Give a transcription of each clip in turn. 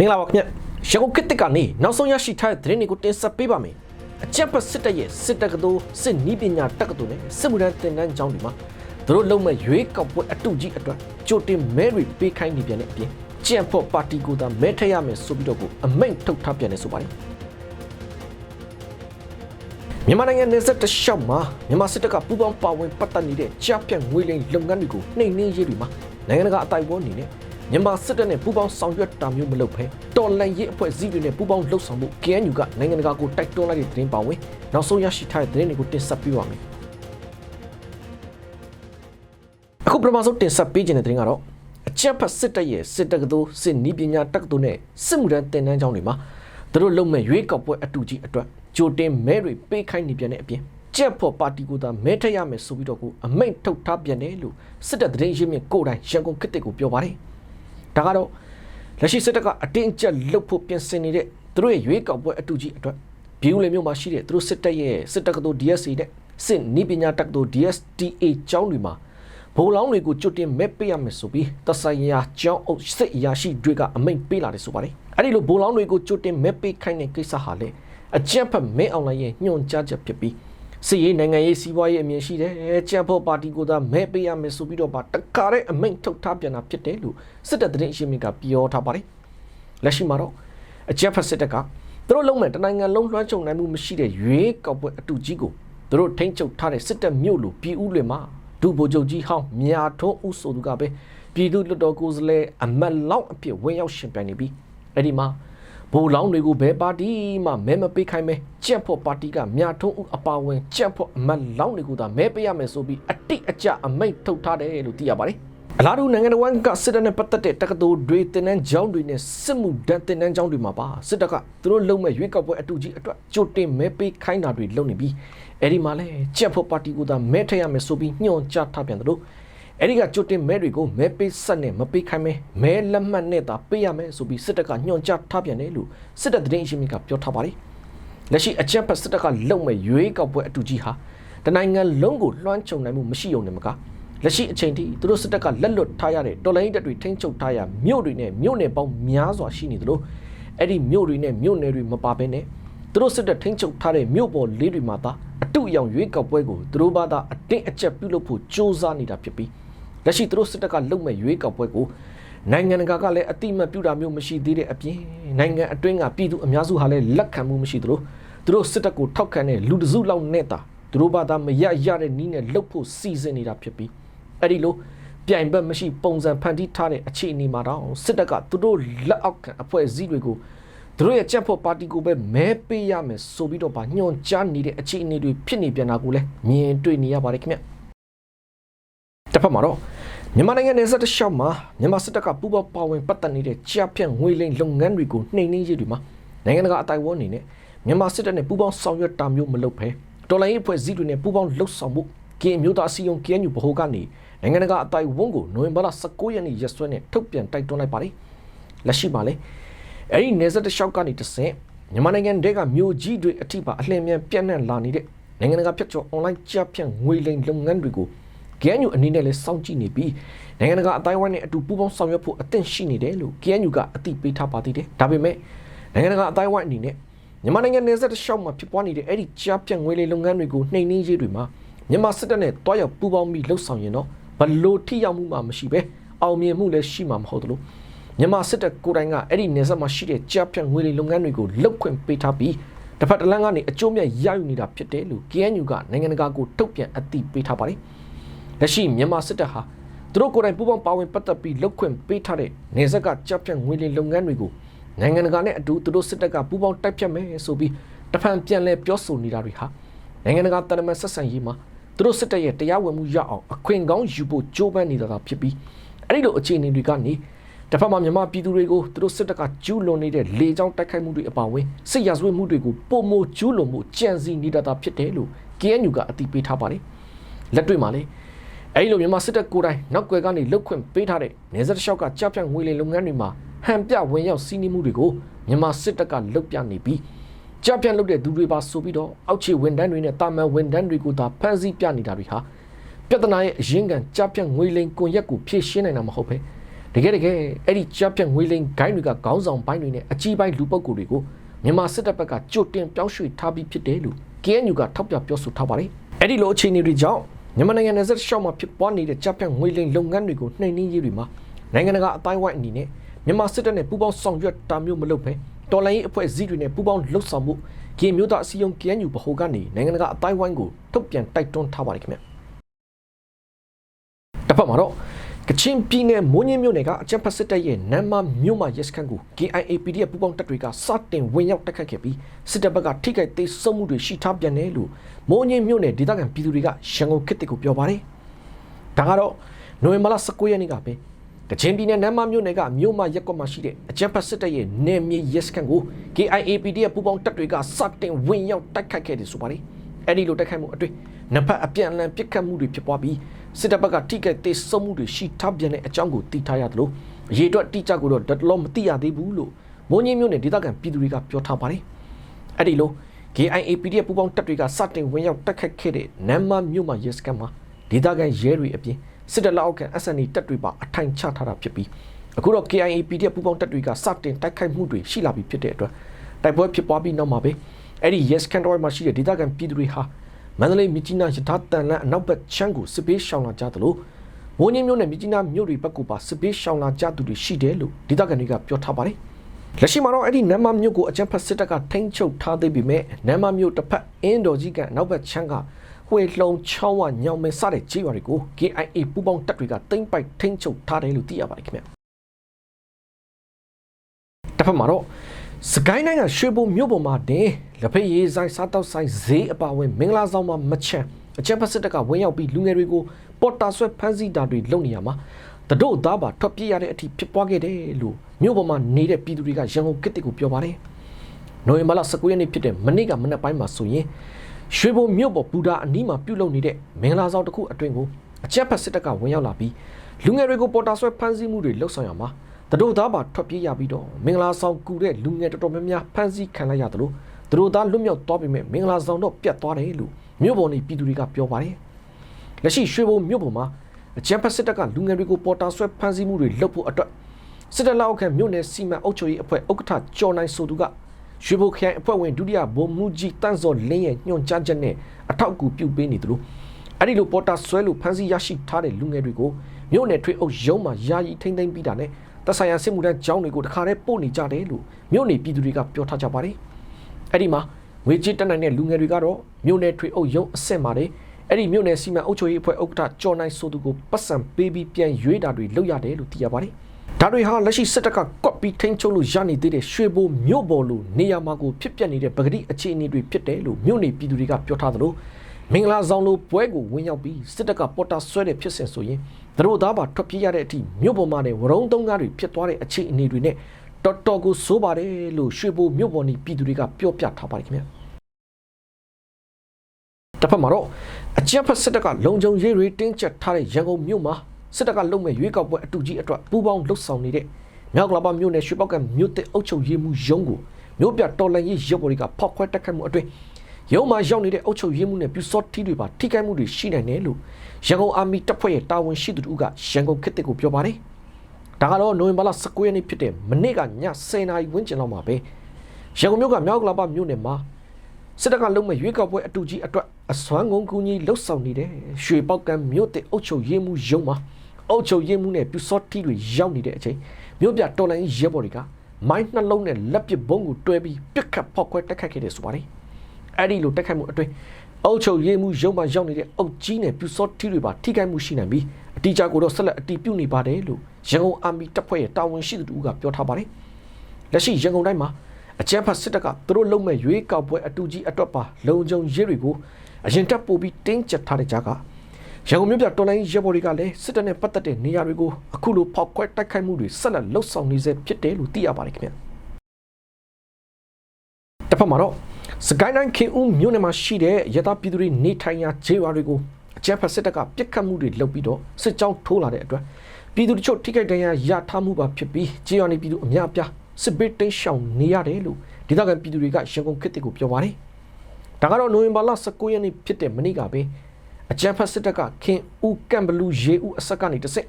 မင်္ဂလာပါခင်ဗျရန်ကုန်ခေတ်တစ်ကနေနောက်ဆုံးရရှိထားတဲ့သတင်းတွေကိုတင်ဆက်ပေးပါမယ်အကြက်ပတ်စစ်တပ်ရဲ့စစ်တပ်ကတော်စစ်နီးပညာတက္ကသိုလ်နဲ့စစ်မှုထမ်းသင်တန်းကျောင်းတွေမှာသူတို့လုံမဲ့ရွေးကောက်ပွဲအတူကြီးအတွက်ကြိုတင်မဲတွေပေးခိုင်းနေပြန်တဲ့အပြင်ကြံ့ဖို့ပါတီကိုသာမဲထည့်ရမယ်ဆိုပြီးတော့ကိုအမိန့်ထုတ်ထားပြန်နေဆိုပါတယ်မြန်မာနိုင်ငံနယ်စပ်တစ်လျှောက်မှာမြန်မာစစ်တပ်ကပူးပေါင်းပါဝင်ပတ်သက်နေတဲ့ကြားပြန့်ငွေလိမ်လုပ်ငန်းတွေကိုနှိမ်နင်းရေးတွေမှာနိုင်ငံတကာအတိုင်းအဝန်အနေနဲ့ မြန်မာစစ်တပ်နဲ့ပူးပေါင်းဆောင်ရွက်တာမျိုးမလုပ်ဘဲတော်လန်ရေးအဖွဲ့အစည်းတွေနဲ့ပူးပေါင်းလှုပ်ဆောင်မှု KNU ကနိုင်ငံတကာကိုတိုက်တွန်းလိုက်တဲ့သတင်းပါဝင်နောက်ဆုံးရရှိထားတဲ့သတင်းတွေကိုတင်ဆက်ပေးပါမယ်အခုပထမဆုံးတင်ဆက်ပေးခြင်းတဲ့သတင်းကတော့အချက်ဖတ်စစ်တပ်ရဲ့စစ်တပ်ကတော်စစ်နီးပညာတက္ကသိုလ်နဲ့စစ်မှုထမ်းသင်တန်းကျောင်းတွေမှာသူတို့လုံမဲ့ရွေးကောက်ပွဲအတူကြီးအတွက်ကြိုတင်မဲတွေပေးခိုင်းနေပြန်တဲ့အပြင်ကြက်ဖို့ပါတီကိုသာမဲထည့်ရမယ်ဆိုပြီးတော့ကိုအမိန့်ထုတ်ထားပြန်တယ်လို့စစ်တပ်သတင်းရင်းမြစ်ကိုယ်တိုင်ရန်ကုန်ခေတ်တစ်ကိုပြောပါတယ် ဒါကတော့လက်ရှိစစ်တပ်ကအတင်းအကျပ်လှုပ်ဖို့ပြင်ဆင်နေတဲ့သူတို့ရဲ့ရွေးကောက်ပွဲအတူကြီးအတွက်ဘီယူလေမျိုးမှာရှိတဲ့သူတို့စစ်တပ်ရဲ့စစ်တပ်ကတော် DSC နဲ့စစ်နီးပညာတက္ကသိုလ် DSTA ကျောင်းတွေမှာဘိုးလောင်းတွေကိုကျွတ်တင်မဲ့ပေးရမယ်ဆိုပြီးတဆိုင်ရာကျောင်းအုပ်စစ်အရာရှိတွေကအမိန့်ပေးလာတယ်ဆိုပါတယ်အဲ့ဒီလိုဘိုးလောင်းတွေကိုကျွတ်တင်မဲ့ပေးခိုင်းတဲ့ကိစ္စဟာလေအကြက်ဖက်မဲအောင်လိုင်းရဲ့ညွှန်ကြားချက်ဖြစ်ပြီး စစ်ရေးနိုင်ငံရေးစီးပွားရေးအမြင်ရှိတယ်ကြက်ဖို့ပါတီကိုသာမဲပေးရမယ်ဆိုပြီးတော့ပါတကားတဲ့အမိန့်ထုတ်ထားပြန်တာဖြစ်တယ်လို့စစ်တပ်သတင်းအရှင်းမြစ်ကပြောထားပါတယ်လက်ရှိမှာတော့အကြက်ဖက်စစ်တပ်ကသူတို့လုံးမဲ့တနိုင်ငံလုံးလွှမ်းခြုံနိုင်မှုမရှိတဲ့ရွေးကောက်ပွဲအတူကြီးကိုသူတို့ထိန်းချုပ်ထားတဲ့စစ်တပ်မြို့လိုပြည်ဦးလွင်မှာဒုဗိုလ်ချုပ်ကြီးဟောင်းမြာထွန်းဦးဆိုသူကပဲပြည်သူ့လွှတ်တော်ကိုယ်စားလှယ်အမတ်လောက်အဖြစ်ဝင်ရောက်ရှင်ပြိုင်နေပြီးအဲ့ဒီမှာ ဘိုလ်လောင်းတွေကိုဘယ်ပါတီမှမဲမပေးခိုင်းမဲကြက်ဖို့ပါတီကမြာထွန်းဦးအပါဝင်ကြက်ဖို့အမတ်လောင်းတွေကိုသာမဲပေးရမယ်ဆိုပြီးအတိအကျအမိန့်ထုတ်ထားတယ်လို့သိရပါတယ်အလားတူနိုင်ငံတော်ကစစ်တပ်နဲ့ပတ်သက်တဲ့တက္ကသိုလ်တွေတင်နန်းကျောင်းတွေနဲ့စစ်မှုဒဏ်တင်နန်းကျောင်းတွေမှာပါစစ်တပ်ကသူတို့လုံမဲ့ရွေးကောက်ပွဲအတူကြီးအတွက်ကြိုတင်မဲပေးခိုင်းတာတွေလုပ်နေပြီးအဲ့ဒီမှာလဲကြက်ဖို့ပါတီကသာမဲထည့်ရမယ်ဆိုပြီးညွှန်ကြားထားပြန်တယ်လို့ အဲ့ဒီကကြိုတင်မဲတွေကိုမဲပေးဆက်နဲ့မပေးခိုင်းမဲမဲလက်မှတ်နဲ့သာပေးရမယ်ဆိုပြီးစစ်တပ်ကညွှန်ကြားထားပြန်တယ်လို့စစ်တပ်သတင်းအရှင်မြစ်ကပြောထားပါတယ်လက်ရှိအကြက်ဖက်စစ်တပ်ကလုံမဲ့ရွေးကောက်ပွဲအတူကြီးဟာတနိုင်ငံလုံးကိုလွှမ်းခြုံနိုင်မှုမရှိုံနဲ့မကလက်ရှိအချိန်ထိသူတို့စစ်တပ်ကလက်လွတ်ထားရတဲ့တော်လိုင်းတပ်တွေထိန်းချုပ်ထားရမြို့တွေနဲ့မြို့နယ်ပေါင်းများစွာရှိနေသလိုအဲ့ဒီမြို့တွေနဲ့မြို့နယ်တွေမပါဘဲနဲ့သူတို့စစ်တပ်ထိန်းချုပ်ထားတဲ့မြို့ပေါ်လေးတွေမှာသာအတုအယောင်ရွေးကောက်ပွဲကိုသူတို့ဘာသာအတင်းအကျပ်ပြုလုပ်ဖို့ကြိုးစားနေတာဖြစ်ပြီး လက်ရှိသူတို့စစ်တပ်ကလုပ်မဲ့ရွေးကောက်ပွဲကိုနိုင်ငံတကာကလည်းအတိမတ်ပြုတာမျိုးမရှိသေးတဲ့အပြင်နိုင်ငံအတွင်းကပြည်သူအများစုဟာလည်းလက်ခံမှုမရှိသလိုသူတို့စစ်တပ်ကိုထောက်ခံတဲ့လူတစုလောက်နဲ့တာသူတို့ဘာသာမရရတဲ့နီးနဲ့လှုပ်ဖို့စီစဉ်နေတာဖြစ်ပြီးအဲ့ဒီလိုပြိုင်ဘက်မရှိပုံစံဖန်တီးထားတဲ့အခြေအနေမှာတော့စစ်တပ်ကသူတို့လက်အောက်ခံအဖွဲ့အစည်းတွေကိုသူတို့ရဲ့ကြက်ဖို့ပါတီကိုပဲမဲပေးရမယ်ဆိုပြီးတော့ဗာညွန်ကြားနေတဲ့အခြေအနေတွေဖြစ်နေပြန်တာကိုလည်းမြင်တွေ့နေရပါတယ်ခင်ဗျတစ်ဖက်မှာတော့ မြန်မာနိုင်ငံနယ်စပ်တစ်လျှောက်မှာမြန်မာစစ်တပ်ကပူးပေါင်းပါဝင်ပတ်သက်နေတဲ့ကြားဖြန့်ငွေလိမ်လုပ်ငန်းတွေကိုနှိမ်နင်းရေးတွေမှာနိုင်ငံတကာအတိုင်းအဝန်အနေနဲ့မြန်မာစစ်တပ်နဲ့ပူးပေါင်းဆောင်ရွက်တာမျိုးမလုပ်ဘဲတော်လိုင်းရေးအဖွဲ့အစည်းတွေနဲ့ပူးပေါင်းလှုပ်ဆောင်မှုကင်းမျိုးသားအစည်းအရုံး KNU ဗဟိုကနေနိုင်ငံတကာအတိုင်းအဝန်ကိုနိုဝင်ဘာလ19ရက်နေ့ရက်စွဲနဲ့ထုတ်ပြန်တိုက်တွန်းလိုက်ပါတယ်လက်ရှိမှာလည်းအဲ့ဒီနေဆက်တစ်လျှောက်ကနေတဆင့်မြန်မာနိုင်ငံတဲကမြို့ကြီးတွေအထိပါအလင်းမြန်ပြန့်နှံ့လာနေတဲ့နိုင်ငံတကာဖြတ်ကျော် online ကြားဖြန့်ငွေလိမ်လုပ်ငန်းတွေကို KNU အနေနဲ့လည်းစောင့်ကြည့်နေပြီးနိုင်ငံတကာအတိုင်းအဝိုင်းနဲ့အတူပူးပေါင်းဆောင်ရွက်ဖို့အသင့်ရှိနေတယ်လို့ KNU ကအသိပေးထားပါသေးတယ်ဒါပေမဲ့နိုင်ငံတကာအတိုင်းအဝိုင်းအနေနဲ့မြန်မာနိုင်ငံနယ်စပ်တစ်လျှောက်မှာဖြစ်ပွားနေတဲ့အဲ့ဒီကြားဖြန့်ငွေလိမ်လုပ်ငန်းတွေကိုနှိမ်နင်းရေးတွေမှာမြန်မာစစ်တပ်နဲ့တွားရောက်ပူးပေါင်းပြီးလှုပ်ဆောင်ရင်တော့ဘလို့ထိရောက်မှုမှမရှိပဲအောင်မြင်မှုလည်းရှိမှာမဟုတ်သလိုမြန်မာစစ်တပ်ကိုယ်တိုင်ကအဲ့ဒီနေဆက်မှာရှိတဲ့ကြားဖြတ်ငွေတွေလုပ်ငန်းတွေကိုလုတ်ခွင့်ပေးထားပြီးတစ်ဖက်တစ်လမ်းကနေအကျိုးမြတ်ရယူနေတာဖြစ်တယ်လို့ KNU ကနိုင်ငံတကာကိုထုတ်ပြန်အသိပေးထားပါတယ် လက်ရှိမြန်မာစစ်တပ်ဟာသူတို့ကိုယ်တိုင်ပူးပေါင်းပါဝင်ပတ်သက်ပြီးလုတ်ခွင့်ပေးထားတဲ့နေဆက်ကကြားဖြတ်ငွေတွေလုပ်ငန်းတွေကိုနိုင်ငံတကာနဲ့အတူသူတို့စစ်တပ်ကပူးပေါင်းတိုက်ဖြတ်မယ်ဆိုပြီးတဖန်ပြန်လဲပြောဆိုနေတာတွေဟာနိုင်ငံတကာတန်တမန်ဆက်ဆံရေးမှာသူတို့စစ်တပ်ရဲ့တရားဝင်မှုရအောင်အခွင့်ကောင်းယူဖို့ကြိုးပမ်းနေတာသာဖြစ်ပြီးအဲ့ဒီလိုအခြေအနေတွေကနေတစ်ဖက်မှာမြန်မာပြည်သူတွေကိုသူတို့စစ်တပ်ကကျူးလွန်နေတဲ့လေကြောင်းတိုက်ခိုက်မှုတွေအပါအဝင်စစ်ရာဇဝတ်မှုတွေကိုပုံမကျူးလွန်မှုကြံစည်နေတာသာဖြစ်တယ်လို့ KNU ကအသိပေးထားပါတယ်လက်တွေ့မှာလေ အဲ့ဒီလိုမြန်မာစစ်တပ်ကိုယ်တိုင်နောက်ွယ်ကနေလှုပ်ခွင့်ပေးထားတဲ့နေဆက်တစ်လျှောက်ကကြားဖြတ်ငွေလိမ်လုပ်ငန်းတွေမှာဟန်ပြဝင်ရောက်စီးနှီးမှုတွေကိုမြန်မာစစ်တပ်ကလှုပ်ပြနေပြီးကြပြန့်လုပ်တဲ့သူတွေပါဆိုပြီးတော့အောက်ခြေဝန်ထမ်းတွေနဲ့တာမန်ဝန်ထမ်းတွေကိုသာဖမ်းဆီးပြနေတာတွေဟာပြဿနာရဲ့အရင်းခံကြပြန့်ငွေလိမ်ကွန်ရက်ကိုဖြည့်ရှင်းနိုင်တာမဟုတ်ပဲတတကယ်တကယ်အဲ့ဒီကြပြက်ငွေလိန်ဂိုင်းတွေကခေါင်းဆောင်ပိုင်းတွေနဲ့အကြီးပိုင်းလူပုဂ္ဂိုလ်တွေကိုမြန်မာစစ်တပ်ဘက်ကကြိုတင်ပြောင်းရွှေ့ထားပြီးဖြစ်တယ်လို့ KNU ကထောက်ပြပြောဆိုထားပါတယ်အဲ့ဒီလိုအခြေအနေတွေကြောင့် မြန်မာနိုင်ငံနယ်စပ်ရှောက်မှာဖြစ်ပွားနေတဲ့ကြပြက်ငွေလိန်လုပ်ငန်းတွေကိုနှိမ်နင်းရေးတွေမှာနိုင်ငံတကာအတိုင်းဝိုင်းအနေနဲ့မြန်မာစစ်တပ်နဲ့ပူးပေါင်းဆောင်ရွက်တာမျိုးမလုပ်ဘဲတော်လိုင်းရေးအဖွဲ့အစည်းတွေနဲ့ပူးပေါင်းလှုပ်ဆောင်မှုကင်းမျိုးသားအစည်းအရုံး KNU ဗဟိုကနေနိုင်ငံတကာအတိုင်းဝိုင်းကိုထုတ်ပြန်တိုက်တွန်းထားပါတယ်ခင်ဗျတစ်ဖက်မှာတော့ ကချင်ပြည်နယ်မိုးညင်းမြို့နယ်ကအကြံဖတ်စစ်တပ်ရဲ့နမ်းမမြို့မှာရဲစခန်းကို KIA PDF ပူးပေါင်းတပ်တွေကစတင်ဝင်ရောက်တိုက်ခတ်ခဲ့ပြီးစစ်တပ်ဘက်ကထိခိုက်သေးဆုံးမှုတွေရှိထားပြန်တယ်လို့မိုးညင်းမြို့နယ်ဒေသခံပြည်သူတွေကရန်ကုန်ခေတ်တစ်ကိုပြောပါတယ်။ဒါကတော့နိုဝင်ဘာလ19ရက်နေ့ကပဲကချင်ပြည်နယ်နမ်းမမြို့နယ်ကမြို့မရက်ကွက်မှာရှိတဲ့အကြံဖတ်စစ်တပ်ရဲ့နယ်မြေရဲစခန်းကို KIA PDF ပူးပေါင်းတပ်တွေကစတင်ဝင်ရောက်တိုက်ခတ်ခဲ့တယ်ဆိုပါတယ်။အဲ့ဒီလိုတိုက်ခိုက်မှုအတွင်းနှစ်ဖက်အပြန်အလှန်ပစ်ခတ်မှုတွေဖြစ်ပွားပြီး စစ်တပ်ဘက်ကထိခိုက်သေးဆုံးမှုတွေရှိထားပြန်တဲ့အကြောင်းကိုသိထားရသလိုအရေးအတွက်တိကျကိုတော့တော်တော်မသိရသေးဘူးလို့မိုးညင်းမြို့နယ်ဒေသခံပြည်သူတွေကပြောထားပါတယ်။အဲ့ဒီလို KIA PDF ပူးပေါင်းတပ်တွေကစတင်ဝင်ရောက်တိုက်ခတ်ခဲ့တဲ့နမ်မာမြို့မှာရဲစခန်းမှာဒေသခံရဲတွေအပြင်စစ်တပ်လက်အောက်ခံ SNA တပ်တွေပါအထိုင်ချထားတာဖြစ်ပြီးအခုတော့ KIA PDF ပူးပေါင်းတပ်တွေကစတင်တိုက်ခိုက်မှုတွေရှိလာပြီဖြစ်တဲ့အတွက်တိုက်ပွဲဖြစ်ပွားပြီးနောက်မှာပဲအဲ့ဒီ yes can တော်မှာရှိတဲ့ဒေသခံပြည်သူတွေဟာ မန္တလေးမြကြီးနားရထားတန်လန်းအနောက်ဘက်ချမ်းကိုစစ်ပေးရှောင်လာကြသလိုဝင်းကြီးမြို့နယ်မြကြီးနားမြို့တွေဘက်ကပါစစ်ပေးရှောင်လာကြသူတွေရှိတယ်လို့ဒေသခံတွေကပြောထားပါတယ်လက်ရှိမှာတော့အဲ့ဒီနမ်မာမြို့ကိုအကြမ်းဖက်စစ်တပ်ကထိန်းချုပ်ထားသေးပေမဲ့နမ်မာမြို့တစ်ဖက်အင်းတော်ကြီးကအနောက်ဘက်ချမ်းကဝေလုံချောင်းဝညောင်မဲစတဲ့ကြေးရွာတွေကို KIA ပူးပေါင်းတပ်တွေကတိမ့်ပိုက်ထိန်းချုပ်ထားတယ်လို့သိရပါတယ်ခင်ဗျတစ်ဖက်မှာတော့ စကိုင်းတိုင်းကရွှေဘုံမြို့ပေါ်မှာတင်လက်ဖက်ရည်ဆိုင်စားတောက်ဆိုင်ဈေးအပါဝင်မင်္ဂလာဆောင်မှာမချမ်းအချမ်းဖက်စစ်တပ်ကဝင်ရောက်ပြီးလူငယ်တွေကိုပေါ်တာဆွဲဖမ်းဆီးတာတွေလုပ်နေရမှာတတို့သားပါထွက်ပြေးရတဲ့အထိဖြစ်ပွားခဲ့တယ်လို့မြို့ပေါ်မှာနေတဲ့ပြည်သူတွေကရန်ကုန်ကစ်တစ်ကိုပြောပါတယ်နိုဝင်ဘာလ19ရက်နေ့ဖြစ်တဲ့မနေ့ကမနက်ပိုင်းမှာဆိုရင်ရွှေဘုံမြို့ပေါ်ဘူတာအနီးမှာပြုတ်လုံနေတဲ့မင်္ဂလာဆောင်တစ်ခုအတွင်ကိုအချက်ဖက်စစ်တပ်ကဝင်ရောက်လာပြီးလူငယ်တွေကိုပေါ်တာဆွဲဖမ်းဆီးမှုတွေလှုပ်ဆောင်ရမှာ တတို့သားပါထွက်ပြေးရပြီးတော့မင်္ဂလာဆောင်ကူတဲ့လူငယ်တော်တော်များများဖမ်းဆီးခံလိုက်ရတယ်လို့တတို့သားလွတ်မြောက်သွားပြီမဲ့မင်္ဂလာဆောင်တော့ပြတ်သွားတယ်လို့မြို့ပေါ်နေပြည်သူတွေကပြောပါတယ်လက်ရှိရွှေဘုံမြို့ပေါ်မှာအကြံဖက်စစ်တပ်ကလူငယ်တွေကိုပေါ်တာဆွဲဖမ်းဆီးမှုတွေလုပ်ဖို့အတွက်စစ်တပ်လက်အောက်ခံမြို့နယ်စီမံအုပ်ချုပ်ရေးအဖွဲ့ဥက္ကဋ္ဌကျော်နိုင်ဆိုသူကရွှေဘိုခရိုင်အဖွဲ့ဝင်ဒုတိယဗိုလ်မှူးကြီးတန်းစော်လင်းရဲ့ညွှန်ကြားချက်နဲ့အထောက်အကူပြုပေးနေတယ်လို့အဲ့ဒီလိုပေါ်တာဆွဲလို့ဖမ်းဆီးရရှိထားတဲ့လူငယ်တွေကိုမြို့နယ်ထွေအုပ်ရုံးမှာယာယီထိမ့်သိမ်းပြီးတာနဲ့ တဆိုင်ရာစစ်မှုထမ်းကျောင်းတွေကိုတခါတည်းပို့နေကြတယ်လို့မြို့နယ်ပြည်သူတွေကပြောထားကြပါတယ်အဲ့ဒီမှာငွေကြေးတက်နိုင်တဲ့လူငယ်တွေကတော့မြို့နယ်ထွေအုပ်ရုံးအဆင့်ပါတယ်အဲ့ဒီမြို့နယ်စီမံအုပ်ချုပ်ရေးအဖွဲ့ဥက္ကဋ္ဌကျော်နိုင်ဆိုသူကိုပတ်စံပေးပြီးပြန်ရွေးတာတွေလုပ်ရတယ်လို့သိရပါတယ်။ဒါတွေဟာလက်ရှိစစ်တပ်ကကွက်ပြီးထိန်းချုပ်လို့ရနေသေးတဲ့ရွှေဘိုမြို့ပေါ်လိုနေရာမှာကိုဖြစ်ပျက်နေတဲ့ပဂတိအခြေအနေတွေဖြစ်တယ်လို့မြို့နယ်ပြည်သူတွေကပြောထားသလိုမင်္ဂလာဆောင်လိုပွဲကိုဝင်ရောက်ပြီးစစ်တပ်ကပေါ်တာဆွဲတဲ့ဖြစ်စဉ်ဆိုရင် သူတို့သားပါထွက်ပြေးရတဲ့အထိမြို့ပေါ်မှာနေဝရုံသုံးကားတွေဖြစ်သွားတဲ့အခြေအနေတွေနဲ့တော်တော်ကိုစိုးပါတယ်လို့ရွှေဘိုမြို့ပေါ်နေပြည်သူတွေကပြောပြထားပါတယ်ခင်ဗျာ။တစ်ဖက်မှာတော့အကြမ်းဖက်စစ်တပ်ကလုံခြုံရေးတွေတင်းကျပ်ထားတဲ့ရန်ကုန်မြို့မှာစစ်တပ်ကလုံမဲ့ရွေးကောက်ပွဲအတူကြီးအတွက်ပူးပေါင်းလှုပ်ဆောင်နေတဲ့မြောက်ကလာပါမြို့နယ်ရွှေပောက်ကမြို့တစ်အုပ်ချုပ်ရေးမှူးရုံးကိုမြို့ပြတော်လန်ရေးရပ်ပေါ်တွေကဖောက်ခွဲတက်ခတ်မှုအတွင်း ရုံးမှာရောက်နေတဲ့အုပ်ချုပ်ရေးမှူးနဲ့ပြူစောတီတွေပါထိခိုက်မှုတွေရှိနိုင်တယ်လို့ရန်ကုန်အာမီတပ်ဖွဲ့ရဲ့တာဝန်ရှိသူတို့ကရန်ကုန်ခေတ်တစ်ကိုပြောပါတယ်။ဒါကတော့နိုဝင်ဘာလ19ရက်နေ့ဖြစ်တဲ့မနေ့ကည10:00နာရီဝန်းကျင်လောက်မှာပဲရန်ကုန်မြို့ကမြောက်ကလာပါမြို့နယ်မှာစစ်တပ်ကလုံမဲ့ရွေးကောက်ပွဲအတူကြီးအတွက်အစွမ်းကုန်ကူညီလှုပ်ဆောင်နေတဲ့ရွှေပောက်ကံမြို့တဲ့အုပ်ချုပ်ရေးမှုရုံးမှာအုပ်ချုပ်ရေးမှုနဲ့ပြူစောတီတွေရောက်နေတဲ့အချိန်မြို့ပြတော်လိုင်းရဲဘော်တွေကမိုင်းနှလုံးနဲ့လက်ပစ်ဘုံကိုတွဲပြီးပြစ်ခတ်ဖောက်ခွဲတိုက်ခတ်ခဲ့တယ်ဆိုပါတယ် အဲ့ဒီလိုတိုက်ခိုက်မှုအတွင်းအုပ်ချုပ်ရေးမှုရုံးမှာရောက်နေတဲ့အုပ်ကြီးနဲ့ပြူစောတီတွေပါထိခိုက်မှုရှိနိုင်ပြီးအတီးကြကိုတော့ဆက်လက်အတီးပြုတ်နေပါတယ်လို့ရန်ကုန်အာမီတပ်ဖွဲ့ရဲ့တာဝန်ရှိသူတို့ကပြောထားပါတယ်လက်ရှိရန်ကုန်တိုင်းမှာအကြမ်းဖက်စစ်တပ်ကသူတို့လုံမဲ့ရွေးကောက်ပွဲအတူကြီးအတွက်ပါလုံခြုံရေးတွေကိုအရင်တက်ပို့ပြီးတင်းကျပ်ထားတဲ့ကြားကရန်ကုန်မြို့ပြတော်လိုင်းရဲဘော်တွေကလည်းစစ်တပ်နဲ့ပတ်သက်တဲ့နေရာတွေကိုအခုလိုဖောက်ခွဲတိုက်ခိုက်မှုတွေဆက်လက်လှုပ်ဆောင်နေစေဖြစ်တယ်လို့သိရပါတယ်ခင်ဗျ။တစ်ဖက်မှာတော့ စကိုင်းတိုင်းခင်ဦးမြို့နယ်မှာရှိတဲ့ရသပြည်သူတွေနေထိုင်ရာခြေရွာတွေကိုအကြမ်းဖက်စစ်တပ်ကပြစ်ခတ်မှုတွေလုပ်ပြီးတော့စစ်ကြောင်းထိုးလာတဲ့အတွက်ပြည်သူတို့ထိခိုက်ဒဏ်ရာရထားမှုပါဖြစ်ပြီးခြေရွာနေပြည်သူအများအပြားစစ်ဘေးတိတ်ရှောင်နေရတယ်လို့ဒေသခံပြည်သူတွေကရန်ကုန်ခေတ်တစ်ကိုပြောပါတယ်။ဒါကတော့နိုဝင်ဘာလ19ရက်နေ့ဖြစ်တဲ့မနေ့ကပဲအကြံဖတ်စစ်တပ်ကခင်ဦးကံဘလူးရေဦးအဆက်ကနေတစ်စစ်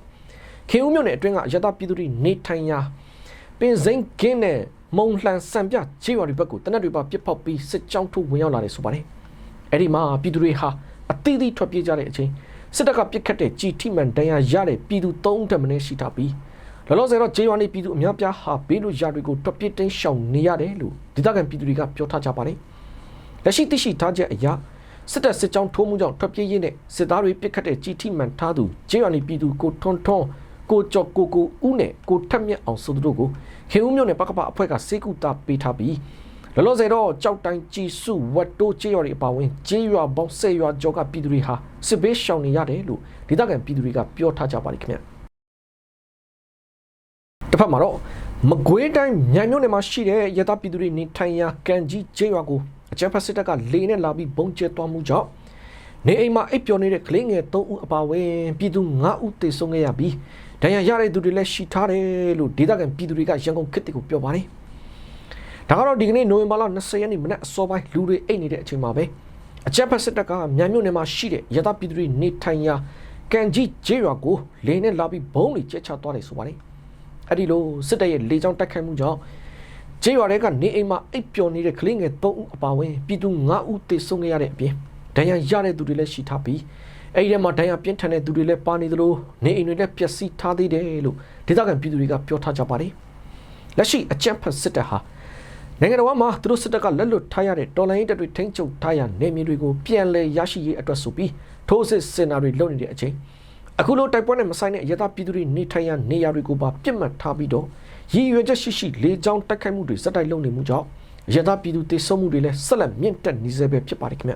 ခေဦးမြို့နယ်အတွင်းကအရတာပြည်သူတွေနေထိုင်ရာပင်စိန်ကင်းနဲ့ မုံလှန်စံပြခြေရွာတွေဘက်ကိုတနက်တွေပါပြစ်ပေါက်ပြီးစစ်ကြောင်းထိုးဝင်ရောက်လာတယ်ဆိုပါတယ်အဲ့ဒီမှာပြည်သူတွေဟာအသီးသီးထွက်ပြေးကြတဲ့အချိန်စစ်တပ်ကပြစ်ခတ်တဲ့ကြီးထိမှန်တန်းရရတဲ့ပြည်သူ၃တက်မင်းရှိထားပြီးလောလောဆယ်တော့ခြေရွာနေပြည်သူအများပြားဟာဘေးလူရာတွေကိုထွက်ပြေးတင်းရှောင်နေရတယ်လို့ဒေသခံပြည်သူတွေကပြောထားကြပါတယ်လက်ရှိသိရှိထားချက်အရစစ်တပ်စစ်ကြောင်းထိုးမှုကြောင့်ထွက်ပြေးရင်းနဲ့စစ်သားတွေပစ်ခတ်တဲ့ကြီးထိမှန်ထားသူကျေးရွာနေပြည်သူကိုထွန်းထွန်း ကိုကျော်ကိုကိုဦးနဲ့ကိုထက်မြက်အောင်ဆိုသူတို့ကိုခေဦးမြို့နယ်ပကပအဖွဲ့ကစေကူတာပေးထားပြီးလောလောဆယ်တော့ကြောက်တိုင်းကြီးစုဝတ်တိုးကျေးရွာတွေအပါအဝင်ကျေးရွာပေါင်း၁၀ရွာကျော်ကပြည်သူတွေဟာစစ်ဘေးရှောင်နေရတယ်လို့ဒေသခံပြည်သူတွေကပြောထားကြပါလိမ့်ခင်ဗျတစ်ဖက်မှာတော့မကွေးတိုင်းမြိုင်မြို့နယ်မှာရှိတဲ့ရသပြည်သူတွေနေထိုင်ရာကန်ကြီးကျေးရွာကိုအကြမ်းဖက်စစ်တပ်ကလေနဲ့လာပြီးဘုံကျဲသွားမှုကြောင့်နေအိမ်မှာအိပ်ပျော်နေတဲ့ကလေးငယ်3ဦးအပါအဝင်ပြည်သူ9ဦးသေဆုံးခဲ့ရပြီး ဒဏ်ရာရတဲ့သူတွေလည်းရှိထားတယ်လို့ဒေသခံပြည်သူတွေကရန်ကုန်ခေတ်ကိုပြောပါတယ်။ဒါကတော့ဒီကနေ့နိုဝင်ဘာလ20ရက်နေ့မနက်အစောပိုင်းလူတွေအိတ်နေတဲ့အချိန်မှာပဲအကြမ်းဖက်စစ်တပ်ကမြန်မြို့နယ်မှာရှိတဲ့ရသပြည်သူတွေနေထိုင်ရာကန်ကြီးကျေးရွာကိုလေနဲ့လာပြီးဘုံတွေကျဲချသွားတယ်ဆိုပါတယ်။အဲ့ဒီလိုစစ်တပ်ရဲ့လေကြောင်းတိုက်ခိုက်မှုကြောင့်ကျေးရွာတွေကနေအိမ်မှာအိပ်ပျော်နေတဲ့ကလေးငယ်3ဦးအပါအဝင်ပြည်သူ9ဦးသေဆုံးခဲ့ရတဲ့အပြင်ဒဏ်ရာရတဲ့သူတွေလည်းရှိထားပြီး အဲ့ဒီထဲမှာဒဏ်ရာပြင်းထန်တဲ့သူတွေလည်းပါနေသလိုနေအိမ်တွေလည်းပျက်စီးထားသေးတယ်လို့ဒေသခံပြည်သူတွေကပြောထားကြပါတယ်လက်ရှိအကြမ်းဖက်စစ်တပ်ဟာနိုင်ငံတော်မှာသူတို့စစ်တပ်ကလက်လွတ်ထားရတဲ့တော်လိုင်းတပ်တွေထိန်းချုပ်ထားရနေမြေတွေကိုပြန်လည်ရရှိရေးအတွက်ဆိုပြီးထိုးစစ်စင်တာတွေလုပ်နေတဲ့အချိန်အခုလိုတိုက်ပွဲနဲ့မဆိုင်တဲ့ရသပြည်သူတွေနေထိုင်ရနေရာတွေကိုပါပြစ်မှတ်ထားပြီးတော့ရည်ရွယ်ချက်ရှိရှိလေကြောင်းတိုက်ခိုက်မှုတွေစက်တိုက်လုပ်နေမှုကြောင့်ရသပြည်သူတေဆုံးမှုတွေလည်းဆက်လက်မြင့်တက်နေစေပဲဖြစ်ပါတယ်ခင်ဗျ